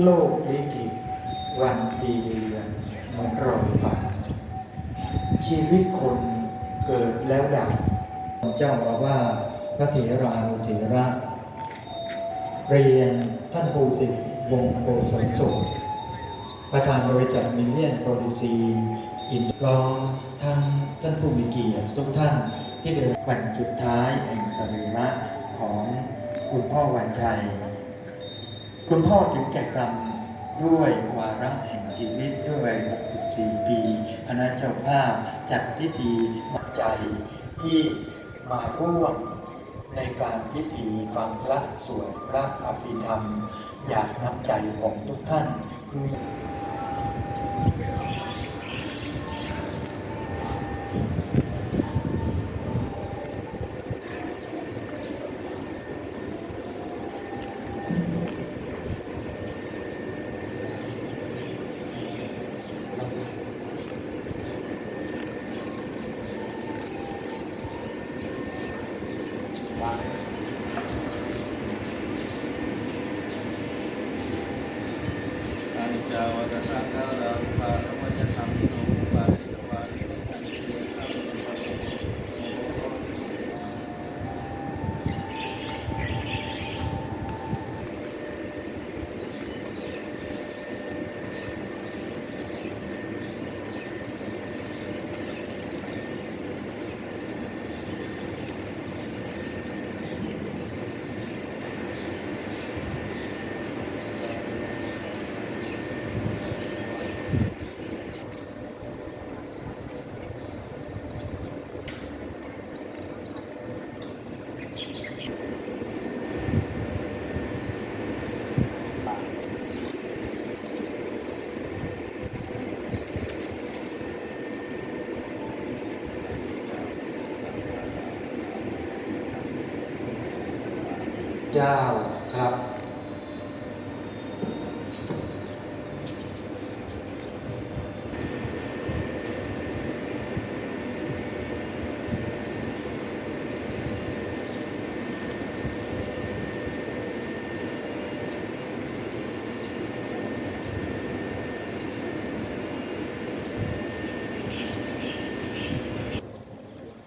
โลกลิขิตวันปีเดือนเหมือนรอยฝัน ชีวิตคนเกิดแล้วดับเจ้าอาว่าพระเถรานุเถระ เรียนท่านภูสิทธิ์วงศ์โกศลสุขประธานบริษัทมิเลียนโปรดิซีอินร้องทั้งท่านผู้มีเกียรติทุกท่านที่เดินวันสุดท้ายแห่งสรีระของคุณพ่อวันชัย คุณพ่อถึงแก่กรรมด้วยวาระแห่งชีวิตด้วยวัย 64 ปีคณะเจ้าภาพจัดพิธีปัจจัยที่มาร่วมในการพิธีฟังพระสวดพระอภิธรรม อยากนำใจของทุกท่านคือ อานิจจาวัฏฏะคาราภาระมัจธรรมโนปาริตวาริอันเทียธรรมปัสสะ เจ้าครับ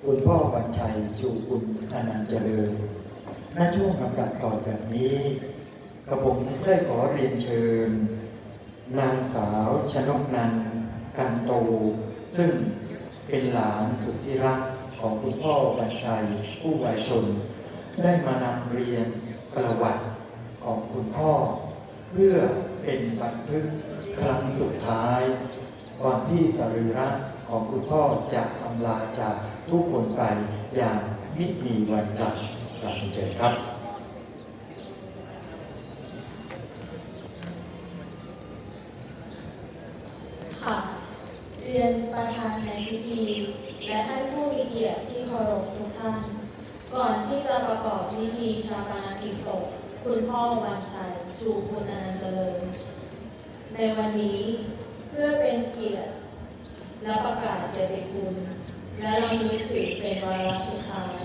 คุณพ่อบัญชัยชูคุณอนันต์เจริญ ณช่วงลำดับต่อจากนี้ กระผมได้ขอเรียนเชิญ นางสาวชนกนันกันโต ซึ่งเป็นหลานสุดที่รักของคุณพ่อบัญชัยผู้วายชน ได้มานำเรียนประวัติของคุณพ่อ เพื่อเป็นบันทึกครั้งสุดท้าย ก่อนที่สรีระของคุณพ่อจะอำลาจากทุกคนไปอย่างมิมีวันกลับ กลับเจอครับค่ะเรียนประธานในพิธีและท่านผู้มีเกียรติที่เคารพทุกท่าน ก่อนที่จะประกอบพิธีชาปนกิจศพคุณพ่อวันชัยชูคุณอนันต์เจริญ ในวันนี้เพื่อเป็นเกียรติและประกาศเกียรติคุณ และเรานึกถึงเป็นวาระสุดท้าย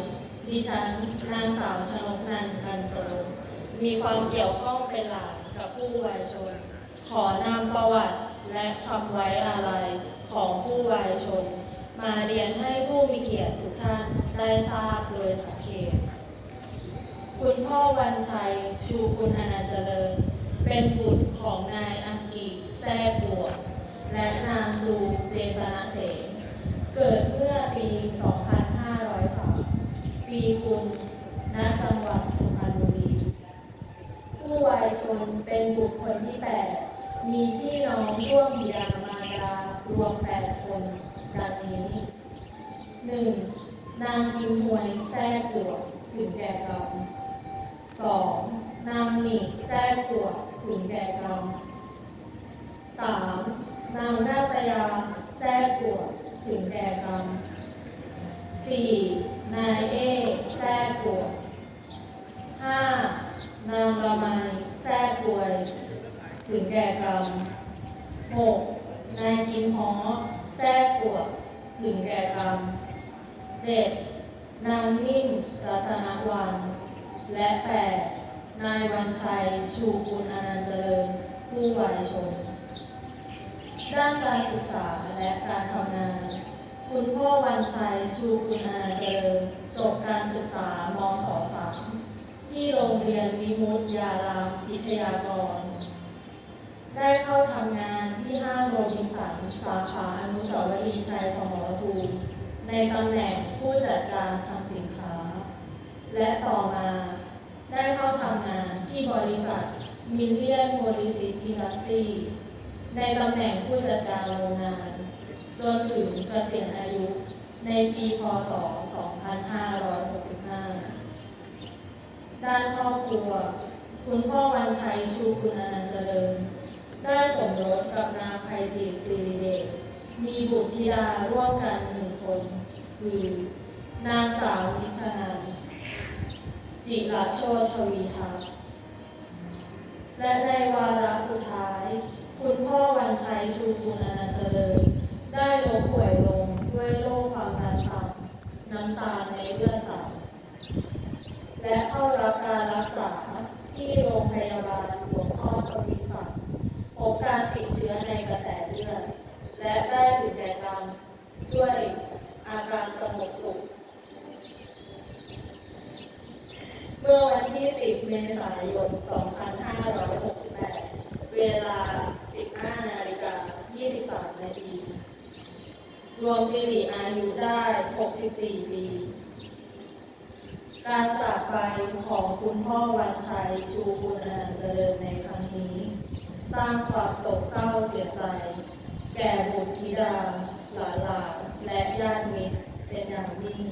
ดิฉันนางสาวชนกนันท์กันโปรมีความเกี่ยวข้องเป็นหลักกับผู้วายชน ขอนำประวัติและคำไว้อาลัยของผู้วายชน มาเรียนให้ผู้มีเกียรติทุกท่านได้ทราบโดยสังเกต คุณพ่อวันชัย ชูคุณอนันเจริญ เป็นบุตรของนายอังกีแท้บัวและนางจูเจตนาเสนเกิดเมื่อปี 2503 ปีกุลณจังหวัดสุพรรณบุรีผู้วายชนเป็นบุคคลที่8มีพี่น้องร่วมบิดามารดารวม8คนดังนี้ 1. นางกิมหวยแท้กัวถึงแก่กรรมสองนางหนีแท้กัวถึงแก่กรรมสามนางนาตยาแท้กัวถึงแก่กรรมสี่ นายเอแท้กัวห้านางละไมแท้กวย ถึงแก่กรรมหกนายกิมฮอแท้กัวถึงแก่กรรมเจ็ดนางนิ่มรัตนวัน และแปดนายวันชัย ชูคุณอนันต์เจริญ ผู้วายชนด้านการศึกษาและการทำงาน คุณพ่อวันชัยชูคุณอนันต์เจริญจบการศึกษามศสามที่โรงเรียนวิมุตยารามพิทยากร ได้เข้าทำงานที่ห้างโรบินสันสาขาอนุสาวรีย์ชัยสมรภูมิในตำแหน่งผู้จัดการทางสินค้า และต่อมาได้เข้าทำงานที่บริษัทมิลเลียนโมดิซิตอินดัสตรีในตำแหน่งผู้จัดการโรงงาน จนถึงเกษียณอายุในปีพศ 2565 ด้านครอบครัว คุณพ่อวันชัยชูคุณอนันต์เจริญ ได้สมรสกับนางไพจิตศิริเดชมีบุตรธิดาร่วมกันหนึ่งคน คือนางสาวนิชนันท์จิระโชตทวีทัพย์และในวาระสุดท้าย คุณพ่อวันชัยชูคุณอนันต์เจริญ ได้ล้มป่วยลงด้วยโรคความดันต่ำน้ำตาในเลือดต่ำและเข้ารับการรักษาที่โรงพยาบาลหลวงพ่อทวีศักดิ์พบการติดเชื้อในกระแสเลือด และได้ถึงแก่กรรมด้วยอาการสงบสุข เมื่อวันที่ 10 เมษายน 2 เวลา 15 นาฬิกา 23 นาที ร วมสิริอายุได้ 64 ปี การจากไปของคุณพ่อวันชัย ชูคุณอนันต์เจริญในครั้งนี้ สร้างความโศกเศร้าเสียใจ แก่บุตรธิดา หลานหลานและญาติมิตรเป็นอย่างยิ่ง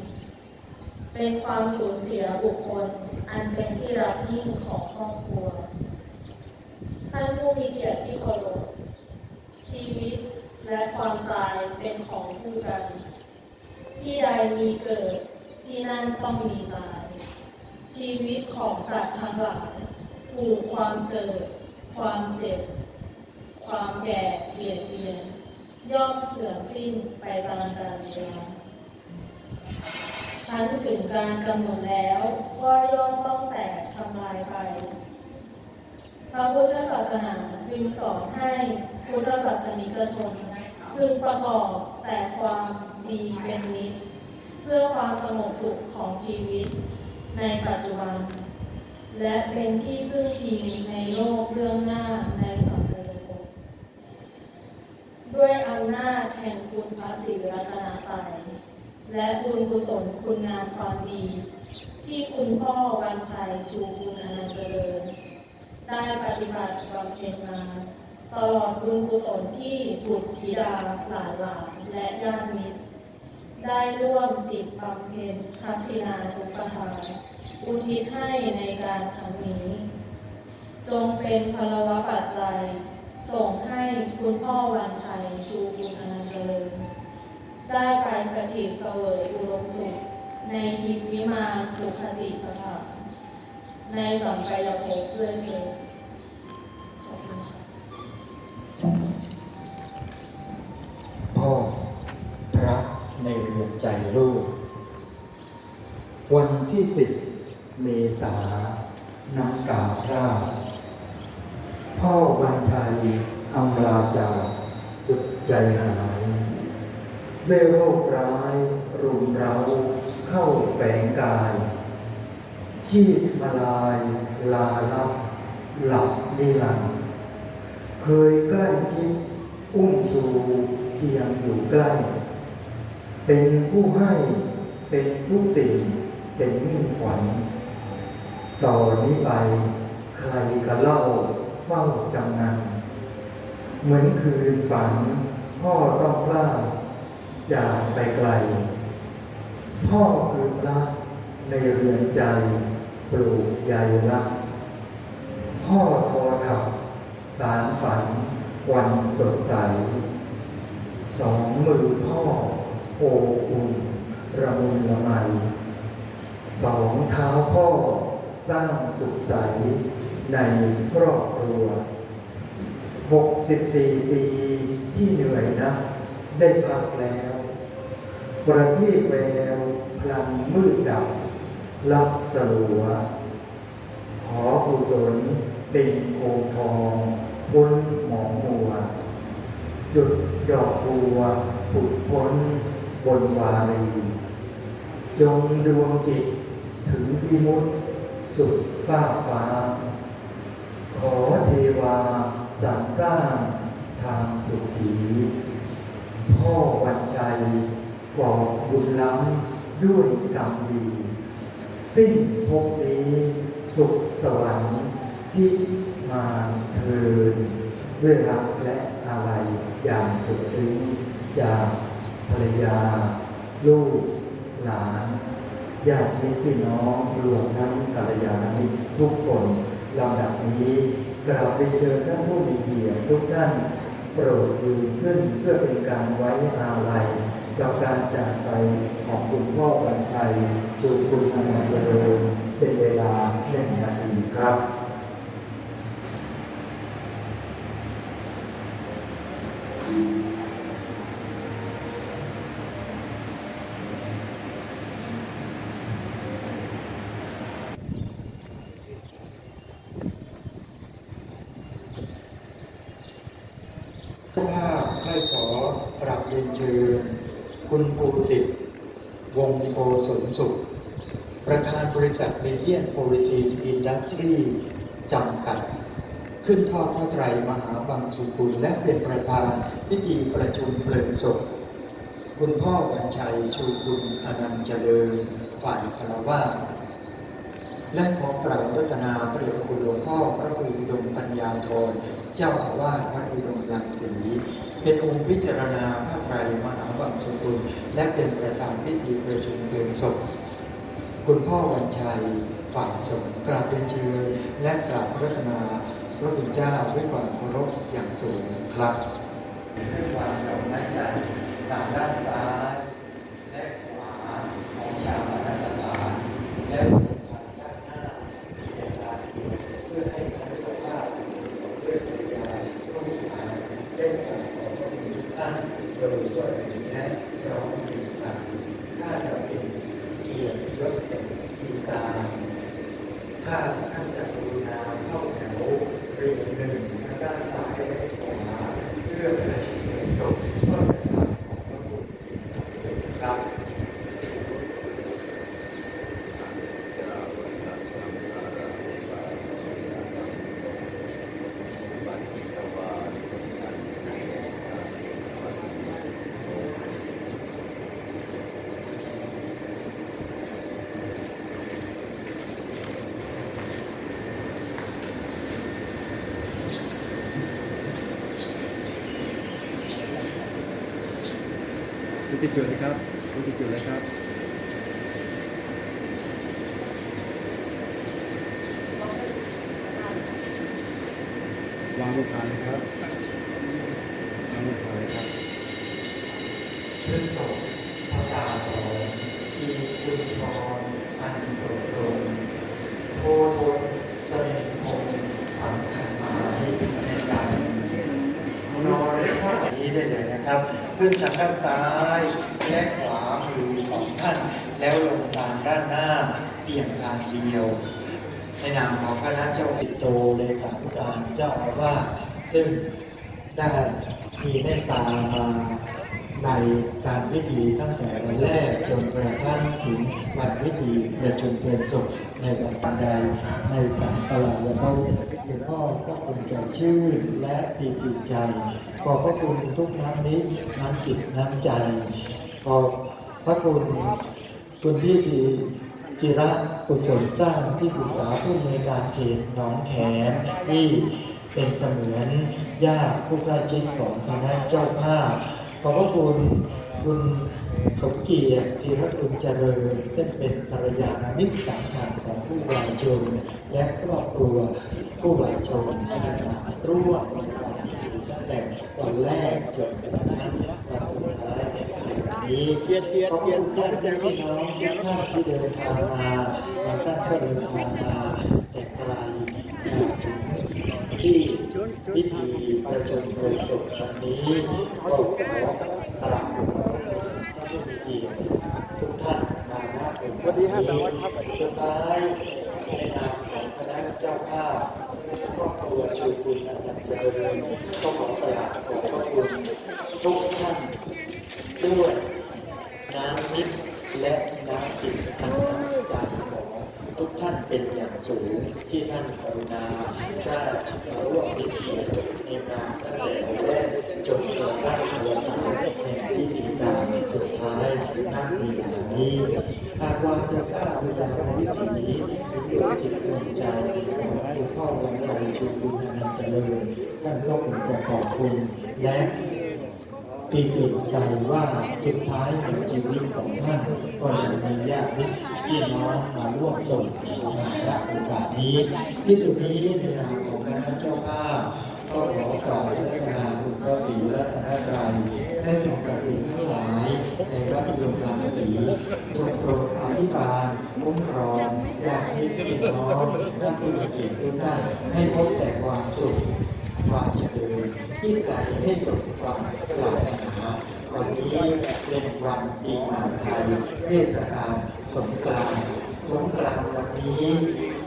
เป็นความสูญเสียบุคคล อันเป็นที่รักยิ่งของครอบครัว ท่านผู้มีเกียรติที่เคารพชีวิต และความตายเป็นของคู่กัน ที่ใดมีเกิดที่นั่นต้องมีตาย ชีวิตของสัตว์ทั้งหลายถูกความเกิด ความเจ็บ ความแก่เบียดเบียน ย่อมเสื่อมสิ้นไปตามกาลเวลาทันถึงการกำหนดแล้วว่าย่อมต้องแตกทำลายไป พระพุทธศาสนาจึงสอนให้พุทธศาสนิกชน พึงประกอบแต่ความดีเป็นมิตรเพื่อความสงบสุขของชีวิตในปัจจุบัน และเป็นที่พึ่งพิงในโลกเรื่องหน้าในสังคมด้วยอำนาจแห่งคุณพระศรีรัตนตรัยและบุญกุศลคุณงามความดี ที่คุณพ่อวันชัยชูคุณอนันต์เจริญ ได้ปฏิบัติบำเพ็ญมา ตลอดบุญกุศลที่บุตรธิดาหลานหลานและญาติมิตร ได้ร่วมจิตบำเพ็ญทักษิณานุปทานอุทิศให้ในการครั้งนี้ จงเป็นพลวปัจจัย ส่งให้คุณพ่อวันชัยชูบุญอนันต์เจริญ ได้ไปสถิตเสวยอุดมสุข ในทิพย์วิมานสุขติสถานในสัมปยภพด้วยเถิด ในเรือนใจลูก วันที่สิบเมษาน้ำกาพร่าพ่อวันไทยอำลาจากสุดใจหายด้วยโรคร้ายรุมเราเข้าแฝงกายชีพมาลายลาลับ หลับนิรันเคยใกล้คิดอุ้มชูเพียงอยู่ใกล้ เป็นผู้ให้เป็นผู้สิ่งเป็นมิ่งขวัญต่อนนี้ไปใครก็เล่าเฝ้าจำนันเหมือนคืนฝัน พ่อต้องพลาดจาไปไกล พ่อคือพระในเรือนใจปลูกใยรักพ่อโทรขับสารฝันวันสดใสสองมือพ่อ โออุ่นระมุนละไมสองเท้าพ่อสร้างสุขใสในครอบครัวหกสิบสี่ปีที่เหนื่อยนะได้พักแล้ว ประทีปแววพลังมืดดับรับสลัว ขอกุศลเป็นโคมทองพ้นหมองมัวหยุดดอกบัวผุดพ้น บนวารีจงดวงจิตถึงพิมุตสุดฟ้าฟ้า ขอเทวาสรรสร้างทางสุขีพ่อวันใจกอบบุญล้ำด้วยกรรมดีสิ้นภพนี้สุขสวรรค์ที่มาเทินด้วยรักและอะไรอย่างสุดซึ้งจาก ภรรยา ลูก หลานญาติมิตรพี่น้องรวมทั้งกัลยาณมิตรทุกคนลำดับนี้กราบไปเชิญท่านผู้มีเกียรติทุกท่านโปรดยืนขึ้นเพื่อเป็นการไว้อาลัยกับการจากไปของคุณพ่อวันชัยสู่คุณอนันต์เจริญเป็นเวลาหนึ่งนาทีครับ ทุกภาพให้ขอก ราบเรียนเชิญคุณภูสิทธิ์วงโพสนสุข ประธานบริษัทเมเดียนโพลิจีอินดัสทรีจำกัด ขึ้นทอดพระไตรมหาบังสุกุลและเป็นประธานพิธีประชุมเพลิงศพคุณพ่อวันชัยชูคุณอนันต์เจริญฝ่ายคารวะและขอกราบรัตนาพระเดชคุณหลวงพ่อพระครูดมปัญญาธรเจ้าอาวาสวัดอุดมรังสี เป็นองค์พิจารณาพระไตรมหาวังสุกุล และเป็นประธานพิธีประชุมเพลิงศพคุณพ่อวันชัยฝ่ายสงกราบเป็นเชิญและกราบรัตนาพระคุณเจ้าด้วยความเคารพอย่างสูงครับด้วยความยอม้จันทร์ทางด้านซ้ายและขวาของชาวอนันตฐานและทางด้านหน้าที่เป็นลานเพื่อให้พระเจ้าภาพเพื่อพยายร่วมทางได้กราบขอบพระคุณทุกท่านโดยทั่วไปและพร้อมเพรียงกันถ้าจะเป็นเกียรติยศมีการถ้าท่านจะกรุณาเข้าแถวเรียงหนึ่งทางด้านซ้ายและขวาเพื่อประชุมเพลิงศพก็จะกราบขอบพระคุณครับ ดูที่จุดเลยครับดูที่จุดเลยครับวางลูกค้าเลยครับวางลูกค้าเลยครับเรื่องของพระตาสองมีคุณพรอันโปรดปรนโพทนเสน่ห์คงสำคัญหมายในกา รนอนและข้อนี้ได้เลยนะครับ ขึ้นทางด้านซ้ายและขวามือของท่าน แล้วลงทางด้านหน้าเพียงทางเดียว ในนามของคณะเจ้าปิโตเลขาธิการเจ้าอาวาสซึ่งได้มีเมตตามาในการพิธีตั้งแต่วันแรกจนกระทั่งถึงวันพิธีประชุมเพลิงศพในวันปันใดในสังกลาและพระหลวงพ่อก็คงจะชื่นและปีติใจ ขอบพระคุณทุกน้ำนี้น้ำจิตน้ำใจขอบพระคุณคุณที่ดีจิระกุศลสร้างที่ปรึกษาผู้ในวยการเขตหนองแขมที่เป็นเสมือนญาติผู้ใกล้ชิดของคณะเจ้าภาพขอบพระคุณคุณสมเกียรติธีรคุณเจริญซึ่งเป็นภรรยามิตรสำคัญของผู้วายชน และครอบครัวผู้วายชนที่มาร่วม วันแรกจนกระทั่งวันท้ายในวันนี้เกียรติเกียรติเกียรติเกียรนติพี่น้องทุกท่านที่เดินทางมาบางท่านก็เดินทางมาแต่ไกลางที่พิธีประชุมเพลิงศพวันนี้ก็ขอกราบขอบคุณท่านผู้มีเกียรติทุกท่านมาณเป็นวันนี้สุดท้ายในนามของคณะเจ้าภาพครอบครัวชูคุณอนันต์เจริญก็ขอกราบขอบพระคุณทุกท่าน ด้วยน้ำมิตรและน้ำจิตทางน้ำใจของทุกท่านเป็นอย่างสูงที่ท่านกรุณาได้มาร่วมพิธีในงานตั้งแต่วันแรกจนกระทั่งวันสุดท้ายแห่งพิธีการสุดท้ายนั่นมีอย่างนี้ หากว่าจะทราบเวลาของพิธีนี้ถึงดวงจิตดวงใจของคุณพ่อวันชัยชูบุญนันต์เจริญท่านก็คงจะขอบคุณและปีติใจว่าสุดท้ายของชีวิตของท่านก็ยังมีญาติพี่น้องมาร่วมส่งมาณโอกาสนี้ ที่สุดนี้ในนามของคณะเจ้าภาพก็ขอกราบรัตนาคุณพระศรีรัตนตรัยได้ส่งกระถิ่นทั้งหลายในวัดอุดมรังสีจงโปรด ภิบาลคุ้มครองญาติมิตรพี่น้องท่านผู้มีกียรติทุกท่านให้พบแต่ความสุขความเจริญยิ่งใหญ่ให้สมความปรารถนาวันนี้เป็นวันปีใหม่ไทยเทศกาลสงกรานต์สงกรานต์วันนี้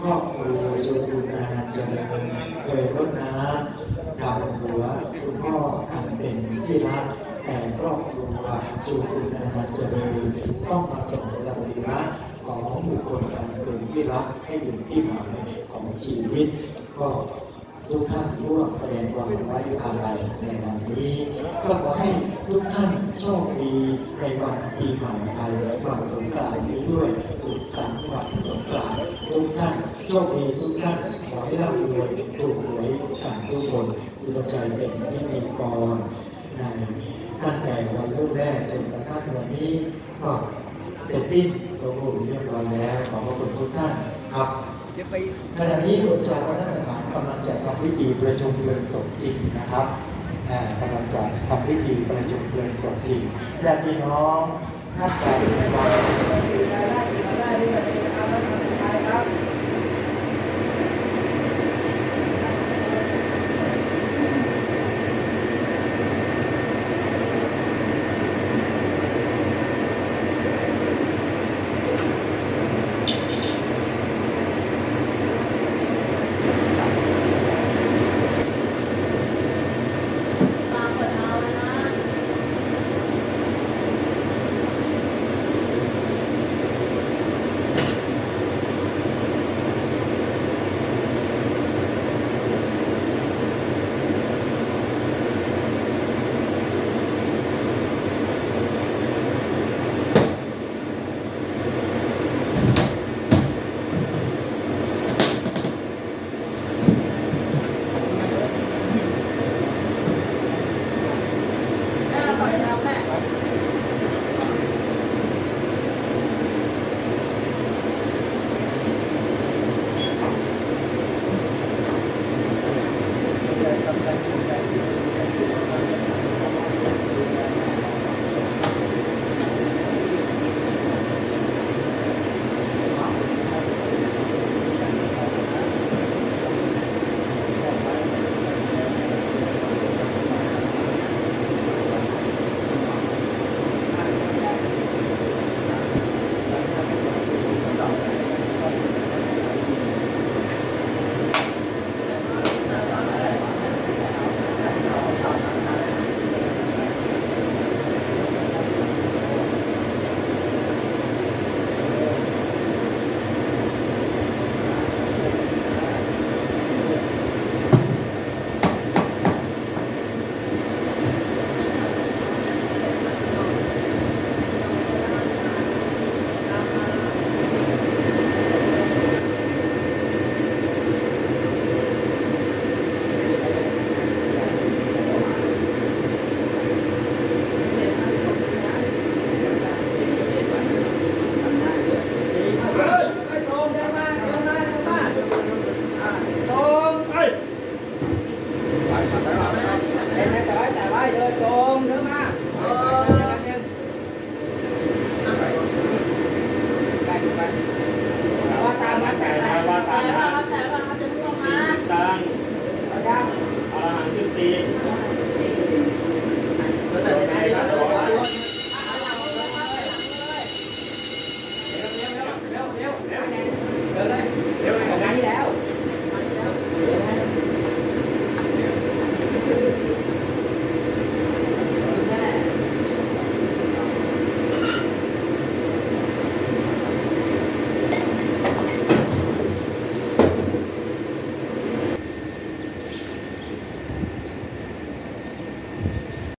ครอบครัวจูบุญอานันเจริญเคยรดน้ำดำหัวคุณพ่อท่านเป็นที่รัก แต่ครอบครัวจูบุญอานันเจริญต้องมาส่งสรีระของบุคคลอันเป็นที่รักให้ถึงที่หมายของชีวิต ก็ทุกท่านร่วมแสดงความไว้อาลัยในวันนี้ก็ขอให้ทุกท่านโชคดีในวันปีใหม่ไทยและวันสงกรานต์นี้ด้วยสุขสันต์วันสงกรานต์ทุกท่านโชคดีทุกท่านขอให้ร่ำรวยถูกหวยกันทุกคนคุณใจเป็นพิธีกรในตั้งแต่วันรุ่นแร กจนกระทั่งวันนี้ก็เสร็จสิ้นสมบูรณ์เรียบร้อยแล้วขอบพระคุณทุกท่านครับจะไปขณะนี้หลวงจาวัฒนสถานกำลังจะทำพิธีประชุมเพลิงศพจริงนะครับอ่ากำลังจะทำพิธีประชุมเพลิงศพจริงญาติพี่น้องท่านใดในวันได้ได้ได้ได้